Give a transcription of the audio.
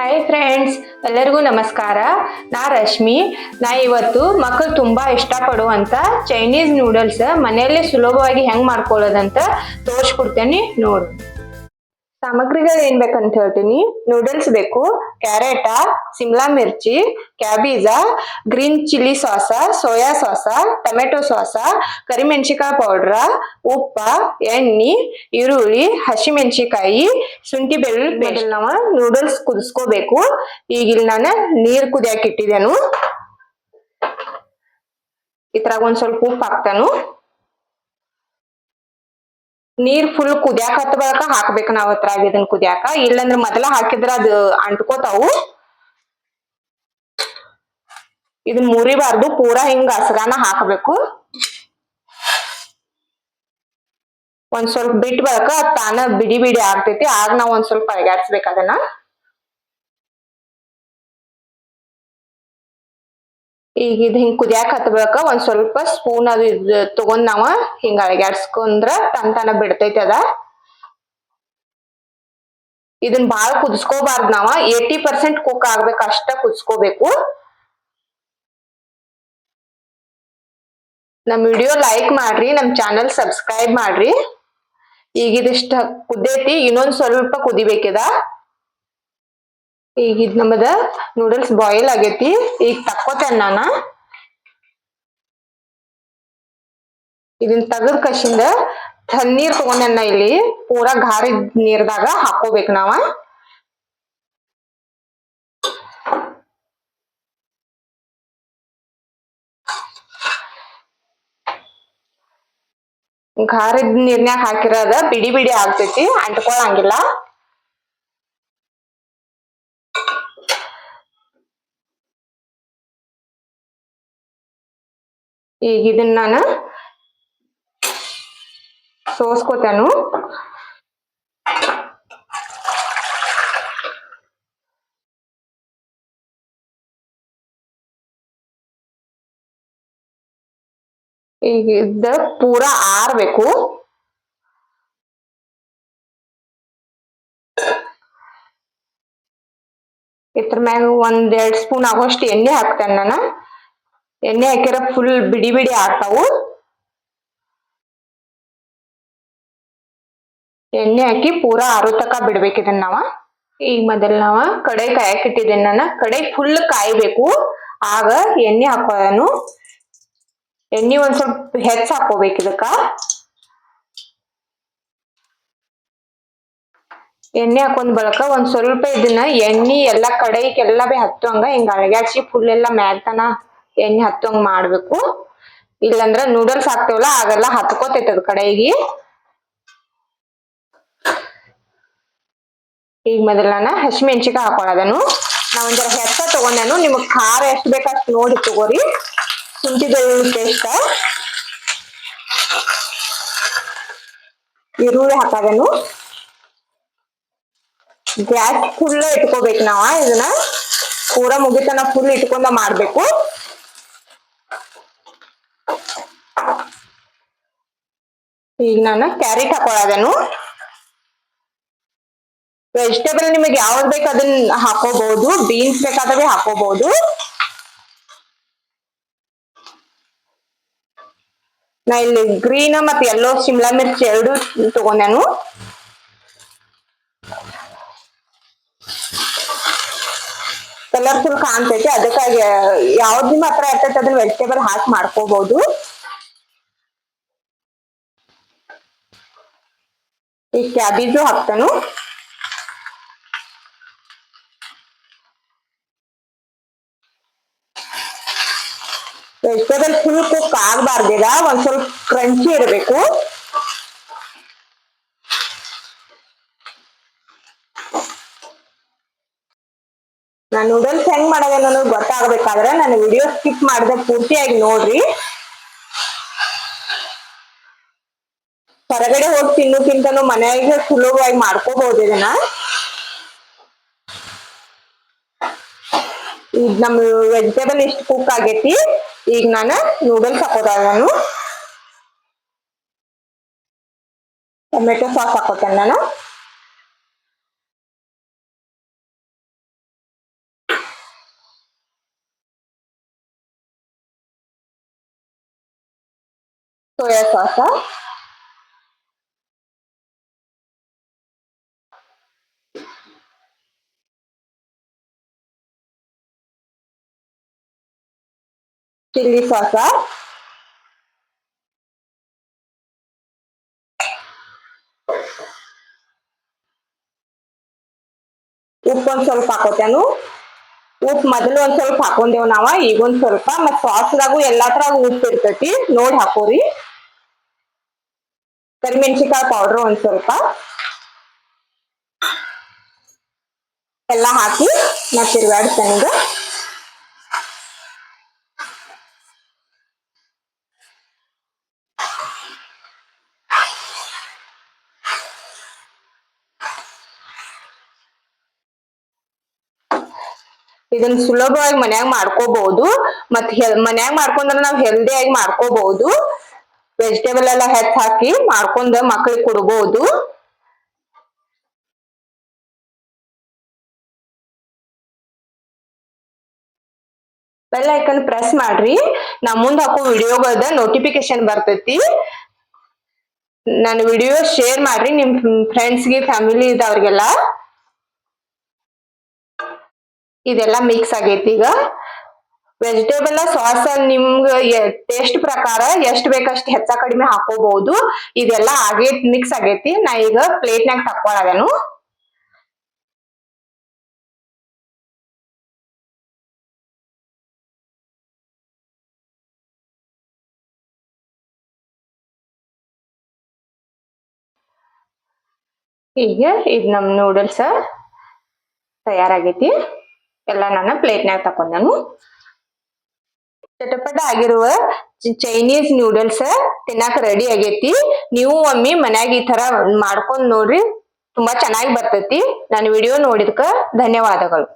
Hi friends ಎಲ್ಲರಿಗೂ ನಮಸ್ಕಾರ. ನಾ ರಶ್ಮಿ. ನಾ ಇವತ್ತು ಮಕ್ಕಳು ತುಂಬಾ ಇಷ್ಟಪಡುವಂತ ಚೈನೀಸ್ ನೂಡಲ್ಸ್ ಮನೆಯಲ್ಲೇ ಸುಲಭವಾಗಿ ಹೆಂಗ್ ಮಾಡ್ಕೊಳ್ಳೋದಂತ ತೋರಿಸ್ಕೊಡ್ತೇನೆ ನೋಡು. ಸಾಮಗ್ರಿಗಳು ಏನ್ ಬೇಕಂತ ಹೇಳ್ತೀನಿ. ನೂಡಲ್ಸ್ ಬೇಕು ಕ್ಯಾರೆಟ ಸಿಮ್ಲಾ ಮಿರ್ಚಿ cabbage green chilli sauce soya sauce tomato sauce ಕರಿಮೆಣಸಿಕಾಯಿ powder ಉಪ್ಪ, ಎಣ್ಣೆ, ಈರುಳ್ಳಿ ಹಸಿಮೆಣಸಿಕಾಯಿ ಶುಂಠಿ ಬೆಳ್ಳುಳ್ಳಿ ಮೊದಲು ನಾವ ನೂಡಲ್ಸ್ ಕುದಿಸ್ಕೋಬೇಕು. ಈಗ ಇಲ್ಲಿ ನಾನು ನೀರ್ ಕುದಿಯಾಕಿಟ್ಟಿದ್ದೇನು ಇದ್ರಾಗ ಒಂದ್ ಸ್ವಲ್ಪ ಉಪ್ಪು ಹಾಕ್ತಾನು. ನೀರ್ ಫುಲ್ ಕುದಿಯಾಕ ಹತ್ತ ಬಳಕ ಹಾಕ್ಬೇಕ ನಾವ್ ಹತ್ರ ಇದನ್ ಕುದಿಯಾಕ. ಇಲ್ಲಂದ್ರ ಮೊದಲ ಹಾಕಿದ್ರ ಅದು ಅಂಟ್ಕೋತಾವು. ಇದನ್ ಮುರಿಬಾರ್ದು, ಪೂರಾ ಹಿಂಗ ಹಸಗಾನ ಹಾಕ್ಬೇಕು. ಒಂದ್ ಸ್ವಲ್ಪ ಬಿಟ್ ಬಳಕ ತಾನ ಬಿಡಿ ಬಿಡಿ ಆಗ್ತೈತಿ. ಆಗ ನಾವ್ ಒಂದ್ ಸ್ವಲ್ಪ ಅಳಗಾಡ್ಸ್ಬೇಕು ಅದನ್ನ. ಈಗ ಇದು ಹಿಂಗ್ ಕುದಿಯಾಕ ಹತ್ಬೇಕ. ಒಂದ್ ಸ್ವಲ್ಪ ಸ್ಪೂನ್ ಅದು ಇದು ತಗೊಂಡ್ ನಾವ ಹಿಂಗ ಅಳಗ್ಯಾಡ್ಸ್ಕೊಂಡ್ರ ತನ್ ತನ ಬಿಡ್ತೈತಿ ಅದ. ಇದನ್ ಬಾಳ ಕುದಿಸ್ಕೋಬಾರ್ದು ನಾವ. ಏಟಿ ಪರ್ಸೆಂಟ್ ಕುಕ್ ಆಗ್ಬೇಕು ಅಷ್ಟ ಕುದಿಸ್ಕೋಬೇಕು. ನಮ್ ವಿಡಿಯೋ ಲೈಕ್ ಮಾಡ್ರಿ, ನಮ್ ಚಾನೆಲ್ ಸಬ್ಸ್ಕ್ರೈಬ್ ಮಾಡ್ರಿ. ಈಗ ಇದಿಷ್ಟ ಕುದ್ದೈತಿ, ಇನ್ನೊಂದ್ ಸ್ವಲ್ಪ ಕುದಿಬೇಕಿದ. ಈಗ ಇದ್ ನಮ್ಮದ ನೂಡಲ್ಸ್ ಬಾಯ್ಲ್ ಆಗೇತಿ. ಈಗ ತಕ್ಕೋತೇನ್ ನಾನ. ಇದನ್ನ ತಗದ್ ಕಶಿಂದ ತಣ್ಣೀರ್ ತಗೊಂಡೆನ ಇಲ್ಲಿ. ಪೂರಾ ಗಾರಿದ್ ನೀರ್ದಾಗ ಹಾಕೋಬೇಕ್ ನಾವ. ಗಾರಿದ್ ನೀರ್ನ್ಯಾಗ ಹಾಕಿರೋದ ಬಿಡಿ ಬಿಡಿ ಆಗ್ತೈತಿ, ಅಂಟ್ಕೊಳಂಗಿಲ್ಲ. ಈಗ ಇದನ್ನ ನಾನು ಸೋಸ್ಕೋತಾನು. ಈಗ ಇದ್ದ ಪೂರ ಆರ್ಬೇಕು. ಇದ್ರ ಮ್ಯಾಗ ಒಂದ್ ಸ್ಪೂನ್ ಆಗೋಷ್ಟು ಎಣ್ಣೆ ಹಾಕ್ತೇನೆ ನಾನು. ಎಣ್ಣೆ ಹಾಕಿರ ಫುಲ್ ಬಿಡಿ ಬಿಡಿ ಆಗ್ತಾವು ಎಣ್ಣೆ ಹಾಕಿ ಪೂರಾ ಆರು ತಕ ಬಿಡ್ಬೇಕು ಇದನ್ನ ನಾವ. ಈಗ ಮೊದಲ್ ನಾವ ಕಡೆ ಕಾಯಕ್ ಇಟ್ಟಿದ್ದೇನೆ ನಾನು. ಕಡೆ ಫುಲ್ ಕಾಯ್ಬೇಕು. ಆಗ ಎಣ್ಣೆ ಹಾಕೋದನು ಎಣ್ಣೆ ಒಂದ್ ಸ್ವಲ್ಪ ಹೆಚ್ಚ ಹಾಕೋಬೇಕು ಇದಕ್ಕ. ಎಣ್ಣೆ ಹಾಕೊಂಡ್ ಬಳಕ ಒಂದ್ ಸ್ವಲ್ಪ ಇದನ್ನ ಎಣ್ಣೆ ಎಲ್ಲಾ ಕಡೆಗೆಲ್ಲ ಬಿ ಹತ್ತುವಂಗ ಹಿಂಗ ಅಳಗ್ಯಾಡ್ಸಿ ಫುಲ್ ಎಲ್ಲಾ ಮ್ಯಾಗ್ತನ ಎಣ್ಣೆ ಹತ್ತಂಗ್ ಮಾಡ್ಬೇಕು. ಇಲ್ಲಂದ್ರ ನೂಡಲ್ಸ್ ಹಾಕ್ತೇವಲ್ಲ ಆಗೆಲ್ಲ ಹತ್ಕೋತೈತಿ ಅದ್ ಕಡೆಗೆ. ಈಗ ಮೊದಲನ ಹಸಿಮೆಣಸಿಕಾಯಿ ಹಾಕೊಳ್ಳೋದನು ನಾ ಒಂದರ ಹೆಚ್ಚ ತಗೊಂಡೇನು ನಿಮಗ್ ಖಾರ ಎಷ್ಟು ಬೇಕು ಅಷ್ಟ್ ನೋಡಿ ತಗೋರಿ. ಶುಂಠಿ ಬೆಳ್ಳುಳ್ಳಿ ಪೇಸ್ಟ್ ಈರುಳ್ಳಿ ಹಾಕೋದನು ಗ್ಯಾಸ್ ಫುಲ್ ಇಟ್ಕೋಬೇಕು ನಾವ. ಇದನ್ನ ಪೂರ ಮುಗಿತನ ಫುಲ್ ಇಟ್ಕೊಂಡ ಮಾಡ್ಬೇಕು. ಈಗ ನಾನು ಕ್ಯಾರೆಟ್ ಹಾಕೊಳ್ಳೋದನ್ನು ವೆಜಿಟೇಬಲ್ ನಿಮಗೆ ಯಾವ್ದು ಬೇಕು ಅದನ್ನ ಹಾಕೋಬಹುದು ಬೀನ್ಸ್ ಬೇಕಾದ್ರೆ ಹಾಕೋಬಹುದು ನಾ ಇಲ್ಲಿ ಗ್ರೀನ್ ಮತ್ತೆ ಯೆಲ್ಲೋ ಶಿಮ್ಲಾ ಮಿರ್ಚಿ ಎರಡು ತಗೊಂಡೆನು ಕಲರ್ಫುಲ್ ಕಾಣ್ತೈತಿ, ಅದಕ್ಕಾಗಿ ಯಾವ್ದು ನಿಮ್ಮ ಹತ್ರ ಇರ್ತೈತಿ ಅದನ್ನ ವೆಜಿಟೇಬಲ್ ಹಾಕಿ ಮಾಡ್ಕೋಬಹುದು ಈ ಕ್ಯಾಬೇಜು ಹಾಕ್ತಾನು. ವೆಜಿಟೇಬಲ್ ಫುಲ್ ಕುಕ್ ಆಗ್ಬಾರ್ದಿದ ಒಂದ್ ಸ್ವಲ್ಪ ಕ್ರಂಚಿ ಇರಬೇಕು. ನಾನು ನೂಡಲ್ಸ್ ಹೆಂಗ್ ಮಾಡೋದೇನೋ ಗೊತ್ತಾಗಬೇಕಾದ್ರೆ, ನಾನು ವಿಡಿಯೋ ಸ್ಕಿಪ್ ಮಾಡದೆ ಪೂರ್ತಿಯಾಗಿ ನೋಡ್ರಿ. ಹೊರಗಡೆ ಹೋಗಿ ತಿನ್ನೋಕ್ಕಿಂತನೂ ಮನೆಯಾಗೆ ಸುಲಭವಾಗಿ ಮಾಡ್ಕೋಬಹುದು ಇದನ್ನ. ಈಗ ನಮ್ ವೆಜಿಟೇಬಲ್ ಇಷ್ಟು ಕುಕ್ ಆಗೈತಿ. ಈಗ ನಾನು ನೂಡಲ್ಸ್ ಹಾಕೋದ ನಾನು. ಟೊಮೆಟೊ ಸಾಸ್ ಹಾಕೋತೇನೆ ನಾನು. ಸೋಯಾ ಸಾಸಾ. ಚಿಲ್ಲಿ ಸಾಸ ಉಪ್ಪು ಒಂದ್ ಸ್ವಲ್ಪ ಹಾಕೋತೇನು ಉಪ್ಪು ಮೊದಲು ಒಂದ್ ಸ್ವಲ್ಪ ಹಾಕೊಂಡೇವ್ ನಾವ, ಈಗೊಂದ್ ಸ್ವಲ್ಪ. ಮತ್ ಸಾಸ್ದಾಗು ಎಲ್ಲಾದ್ರಾಗ ಉಪ್ಪು ಇರ್ತೈತಿ, ನೋಡಿ ಹಾಕೋರಿ. ಕರಿಮೆಣಸಿಕಾಯಿ ಪೌಡರ್ ಒಂದ್ ಸ್ವಲ್ಪ. ಎಲ್ಲಾ ಹಾಕಿ ಮತ್ತೆ ತಿರ್ಗಾಡ್ತೇನೆ ಈಗ ಇದನ್ನ ಸುಲಭವಾಗಿ ಮನ್ಯಾಗ ಮಾಡ್ಕೋಬಹುದು. ಮತ್ ಮನ್ಯಾಗ ಮಾಡ್ಕೊಂಡ್ರ ನಾವ್ ಹೆಲ್ದಿ ಆಗಿ ಮಾಡ್ಕೋಬಹುದು. ವೆಜಿಟೇಬಲ್ ಎಲ್ಲ ಹೆಚ್ಚ ಹಾಕಿ ಮಾಡ್ಕೊಂಡ್ ಮಕ್ಳಿಗೆ ಕೊಡ್ಬೋದು. ಬೆಲ್ ಐಕನ್ ಪ್ರೆಸ್ ಮಾಡ್ರಿ. ನಾ ಮುಂದ್ ಹಾಕೋ ವಿಡಿಯೋಗಳದ ನೋಟಿಫಿಕೇಶನ್ ಬರ್ತೈತಿ. ನನ್ನ ವಿಡಿಯೋ ಶೇರ್ ಮಾಡ್ರಿ ನಿಮ್ ಫ್ರೆಂಡ್ಸ್ಗೆ ಫ್ಯಾಮಿಲಿ ಇದ್ದವ್ರಿಗೆಲ್ಲ ಇದೆಲ್ಲ ಮಿಕ್ಸ್ ಆಗೈತಿ ಈಗ. ವೆಜಿಟೇಬಲ್ ಸಾಸ್ ನಿಮ್ಗ ಟೇಸ್ಟ್ ಪ್ರಕಾರ ಎಷ್ಟ್ ಬೇಕಷ್ಟು ಹೆಚ್ಚ ಕಡಿಮೆ ಹಾಕೋಬಹುದು. ಇದೆಲ್ಲ ಆಗೈತಿ ಮಿಕ್ಸ್ ಆಗೈತಿ. ನಾ ಈಗ ಪ್ಲೇಟ್ನಾಗ ತಕ್ಕೊಳಗನು ಈಗ ಇದು ನಮ್ ನೂಡಲ್ಸ್ ತಯಾರಾಗೈತಿ. ಎಲ್ಲ ನಾನು ಪ್ಲೇಟ್ನಾಗ ತಕೊಂಡನು. ಚಟಪಟ ಆಗಿರುವ ಚೈನೀಸ್ ನೂಡಲ್ಸ್ ತಿನ್ನಾಕ ರೆಡಿ ಆಗೈತಿ. ನೀವು ಒಮ್ಮೆ ಮನ್ಯಾಗ ಈ ತರ ಮಾಡ್ಕೊಂಡ್ ನೋಡ್ರಿ, ತುಂಬಾ ಚೆನ್ನಾಗಿ ಬರ್ತೈತಿ. ನನ್ನ ವಿಡಿಯೋ ನೋಡಿದ್ಕ ಧನ್ಯವಾದಗಳು.